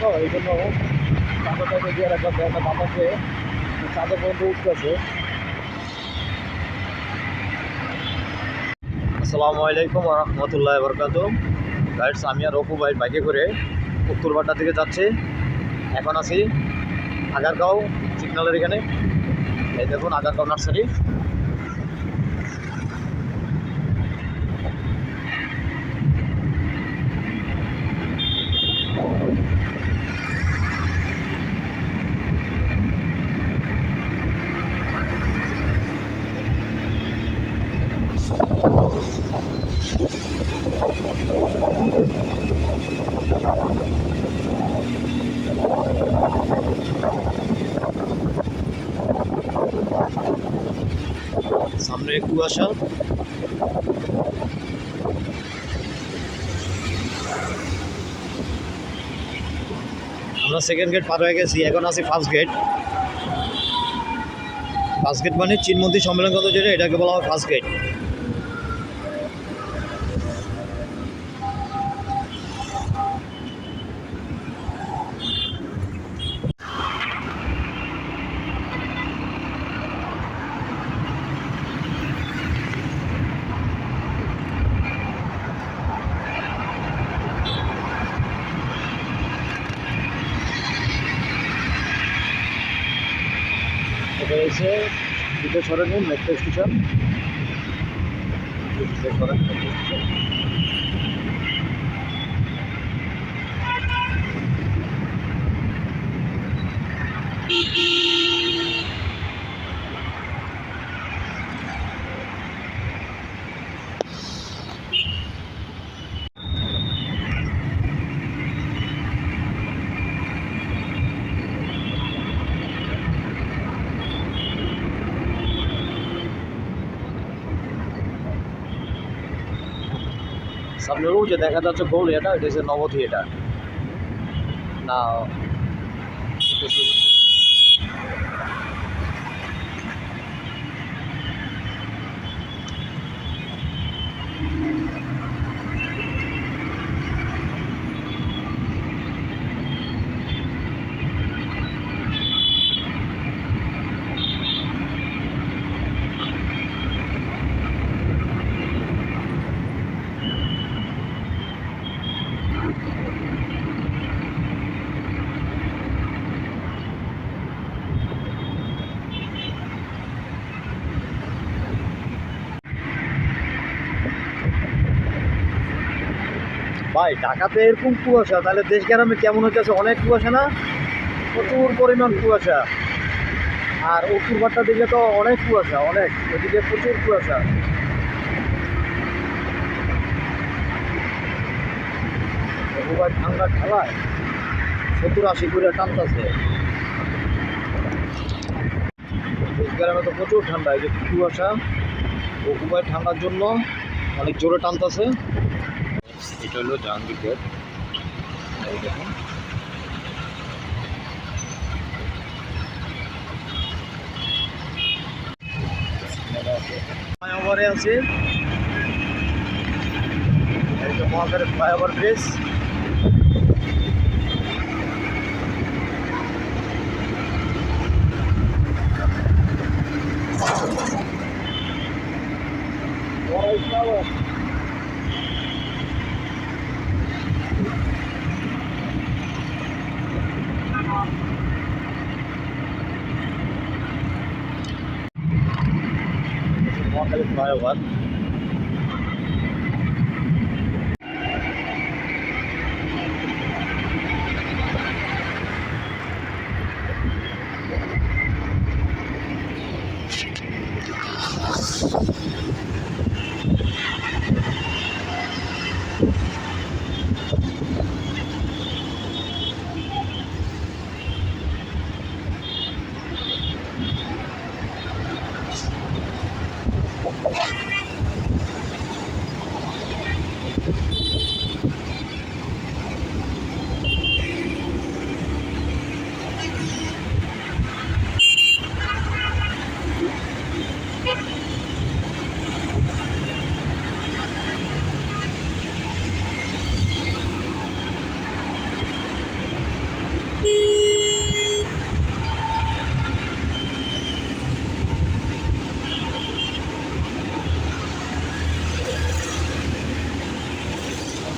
তো এই জন্য চাঁদা টাইপের দিয়ে রাখা একটা বাতাসে চাঁদা পর্যন্ত উঠতেছে আসসালামু আলাইকুম রহমতুল্লাহ বরকাত গাইডস আমি আর অপু ভাই বাইকে করে উত্তরবাড্ডা থেকে যাচ্ছি। এখন আছি আগারগাঁও সিগনালের এখানে। এই দেখুন আগারগাঁও নার্সারি সামনে কুয়াশা। আমরা সেকেন্ড গেট পার হয়ে গেছি, এখন আছি ফার্স্ট গেট ফার্স্ট গেট মানে চিনমন্ত্রী সম্মেলন কেন্দ্র যেটা, এটাকে বলা হয় ফার্স্ট গেট এটা হচ্ছে দুটো সরেনি মেট্রো স্টেশন দুটো সরেন মেট্রো স্টেশন সামনে ও যে দেখা যাচ্ছে গোল এটা এটা হচ্ছে নব থিয়েটার না Thank কি? ভাই, ঢাকাতে এরকম কুয়াশা, তাহলে দেশ গ্রামে কেমন হচ্ছে অনেক কুয়াশা না? প্রচুর পরিমাণ কুয়াশা। আর উত্তরপাট্টা দিকে তো অনেক কুয়াশা, অনেক। ওদিকে প্রচুর কুয়াশা। এবার ঠান্ডা খেলায়। সত্তর আশি করে টানতেছে। গ্রামে তো প্রচুর ঠান্ডা, এই যে কুয়াশা। ও ঠান্ডার জন্য অনেক জোরে টানতেছে। এটা হলো জাহাঙ্গীর গেট এই দেখুন। ফ্লাইওভারে আছে। Flyover bridge. flyover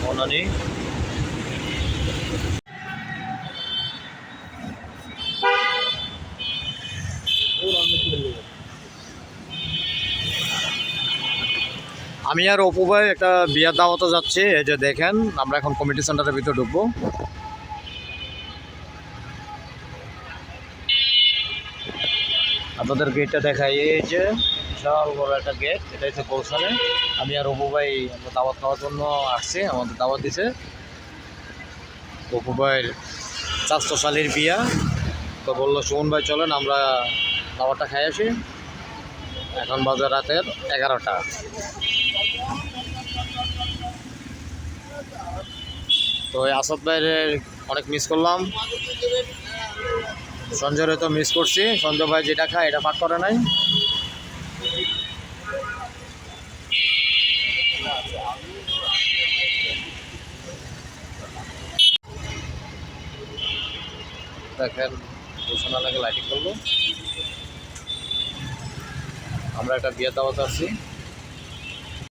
বনানি আমি আর অপু ভাই একটা বিয়ার দাওয়াতে যাচ্ছি, এই যে দেখেন, আমরা এখন কমিটি সেন্টারের ভিতরে ঢুকবো। আপনাদের গেটটা দেখাই। এই যে বিশাল বড় একটা গেট এটা হচ্ছে কৌশলে। আমি আর অপু ভাই আমরা দাওয়াত খাওয়ার জন্য আসছি, আমাদের দাওয়াত দিছে। অপু ভাইয়ের চারশো সালের বিয়া। তো বলল, সুমন ভাই, চলেন, আমরা দাওয়াতটা খাই আসি। এখন বাজার রাতের এগারোটা। তো আসাদ ভাইয়ের অনেক মিস করলাম। সঞ্জয়ের তো মিস করছি। সঞ্জয় ভাই যেটা খায়, এটা পাক করে নাই। দেখেন ঘোষণা লাগে লাইটিং করব। আমরা একটা বিয়ে দাওয়াতে আছি।